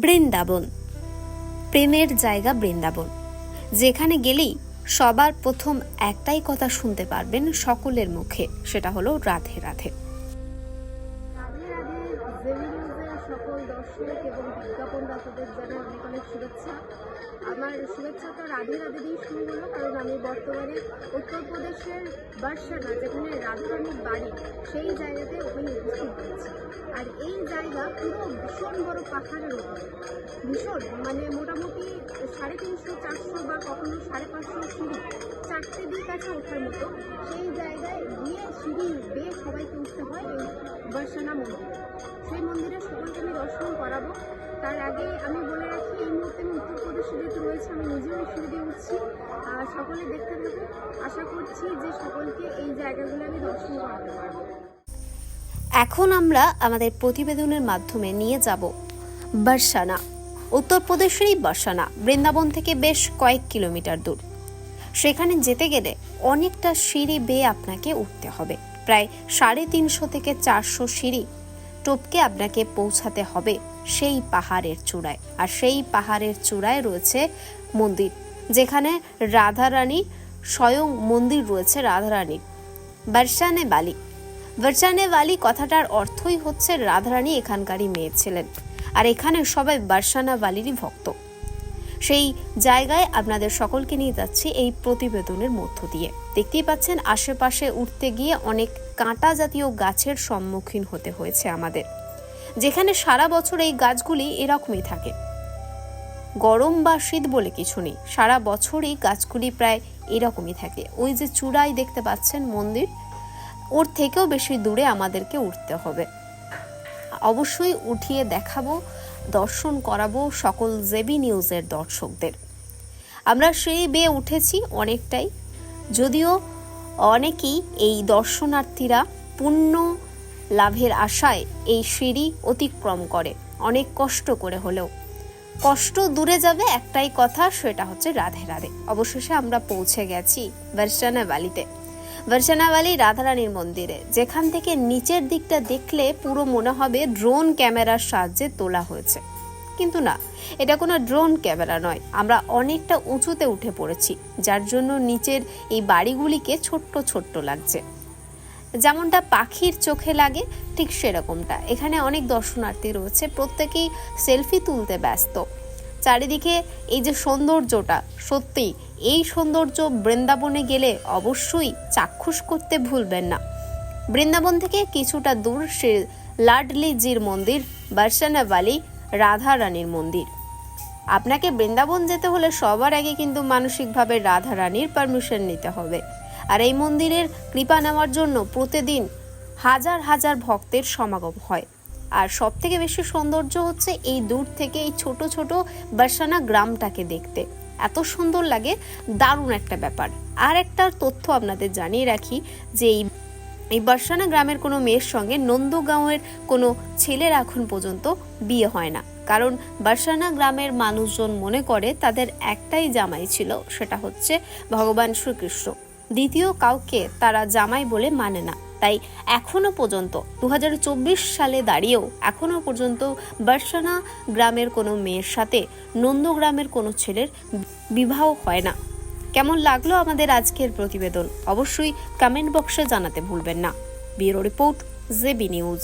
বৃন্দাবন। প্রেমের জায়গা বৃন্দাবন। যেখানে গেলেই সবার প্রথম একটাই কথা শুনতে পারবেন সকলের মুখে, সেটা হলো রাধে রাধে। দর্শক এবং বিজ্ঞাপনদাতাদের জানাই অনেক অনেক শুভেচ্ছা। আমার শুভেচ্ছা তো রাধে রাধে দিয়ে শুরু হলো, কারণ আমি বর্তমানে উত্তরপ্রদেশের বার্সানা যেখানে রাধারানীর বাড়ি, সেই জায়গাতে আমি উপস্থিত হয়েছি। আর এই জায়গা পুরো ভীষণ বড় পাহাড়ের উপরে ভীষণ মানে মোটামুটি সাড়ে তিনশো, চারশো বা কখনো সাড়ে পাঁচশো সিঁড়ি, চারটে দিক আছে ওঠার মতো। সেই জায়গায় গিয়ে সিঁড়ি বেয়ে সবাইকে উঠতে হয় এই বর্ষানা মন্দির। করাবো। তার আগে আমি বলে রাখি, এই মুহূর্তে আমি উত্তরপ্রদেশে যেহেতু রয়েছে, আমি নিজেও এই দিয়ে উঠছি। সকলে দেখতে থাকুন। আশা করছি যে সকলকে এই জায়গাগুলো আমি দর্শন করাতে পারব। এখন আমরা আমাদের প্রতিবেদনের মাধ্যমে নিয়ে যাব বার্সানা। উত্তরপ্রদেশেরই বার্সানা, বৃন্দাবন থেকে বেশ কয়েক কিলোমিটার দূর। সেখানে যেতে গেলে অনেকটা সিঁড়ি বেয়ে আপনাকে উঠতে হবে। প্রায় সাড়ে তিনশো থেকে চারশো সিঁড়ি টপকে আপনাকে পৌঁছাতে হবে সেই পাহাড়ের চূড়ায়। আর সেই পাহাড়ের চূড়ায় রয়েছে মন্দির, যেখানে রাধারানী স্বয়ং মন্দির রয়েছে রাধারানীর। বার্সানে বালি। বার্সানে বালি কথাটার অর্থই হচ্ছে রাধারানী এখানকারই মেয়ে ছিলেন। আর এখানে সবাই বার্সানা বালিরই ভক্ত। সেই জায়গায় আপনাদের সকলকে নিয়ে যাচ্ছি এই প্রতিবেদনের মধ্য দিয়ে। দেখতেই পাচ্ছেন, আশেপাশে উঠতে গিয়ে অনেক কাঁটা জাতীয় গাছের সম্মুখীন হতে হয়েছে আমাদের। যেখানে সারা বছর এই গাছগুলি এরকমই থাকে। গরম বা শীত বলে কিছু নেই, সারা বছরই গাছগুলি প্রায় এরকমই থাকে। ওই যে চূড়ায় দেখতে পাচ্ছেন মন্দির, ওর থেকেও বেশি দূরে আমাদেরকে উঠতে হবে। অবশ্যই উঠিয়ে দেখাবো। দর্শন করাবো সকল জেবি নিউজের দর্শকদের। আমরা সেই বেয়ে উঠেছি অনেকটাই। যদিও অনেকেই এই দর্শনার্থীরা পুণ্য লাভের আশায় এই সিঁড়ি অতিক্রম করে, অনেক কষ্ট করে হলেও। কষ্ট দূরে যাবে একটাই কথা, সেটা হচ্ছে রাধে রাধে। অবশেষে আমরা পৌঁছে গেছি ভার্সানা ভ্যালিতে ভার্সানা ভ্যালি রাধারানীর মন্দিরে। যেখান থেকে নিচের দিকটা দেখলে পুরো মনে হবে ড্রোন ক্যামেরার সাহায্যে তোলা হয়েছে। কিন্তু না, এটা কোনো ড্রোন ক্যামেরা নয়। আমরা অনেকটা উঁচুতে উঠে পড়েছি, যার জন্য নিচের এই বাড়িগুলিকে ছোট্ট ছোট্ট লাগছে। যেমনটা পাখির চোখে লাগে, ঠিক সেরকমটা। এখানে অনেক দর্শনার্থী রয়েছে, প্রত্যেকেই সেলফি তুলতে ব্যস্ত। চারিদিকে এই যে সৌন্দর্যটা সত্যি এই সৌন্দর্য বৃন্দাবনে গেলে অবশ্যই চাক্ষুষ করতে ভুলবেন না। বৃন্দাবন থেকে কিছুটা দূর শ্রী লাডলিজির মন্দির বার্সানা ভ্যালি রাধা রানীর মন্দির। আপনাকে বৃন্দাবন যেতে হলে সবার আগে কিন্তু মানসিকভাবে রাধা রানীর পারমিশন নিতে হবে। আর এই মন্দিরের কৃপা নেওয়ার জন্য প্রতিদিন হাজার হাজার ভক্তের সমাগম হয়। আর সব থেকে বেশি সৌন্দর্য হচ্ছে এই দূর থেকে এই ছোট ছোট বার্সানা গ্রামটাকে দেখতে। এত সুন্দর লাগে, দারুণ একটা ব্যাপার। আর একটা তথ্য আপনাদের জানিয়ে রাখি যে এই এই বার্সানা গ্রামের কোনো মেয়ের সঙ্গে নন্দগাঁওয়ের কোনো ছেলের এখন পর্যন্ত বিয়ে হয় না। কারণ বার্সানা গ্রামের মানুষজন মনে করে তাদের একটাই জামাই ছিল, সেটা হচ্ছে ভগবান শ্রীকৃষ্ণ। দ্বিতীয় কাউকে তারা জামাই বলে মানে না। তাই এখনও পর্যন্ত দু হাজার চব্বিশ সালে দাঁড়িয়েও এখনও পর্যন্ত বার্সানা গ্রামের কোনো মেয়ের সাথে নন্দগ্রামের কোনো ছেলের বিবাহ হয় না। কেমন লাগল আমাদের আজকের প্রতিবেদন? অবশ্যই কমেন্ট বক্সে জানাতে ভুলবেন না। Bureau report JB news.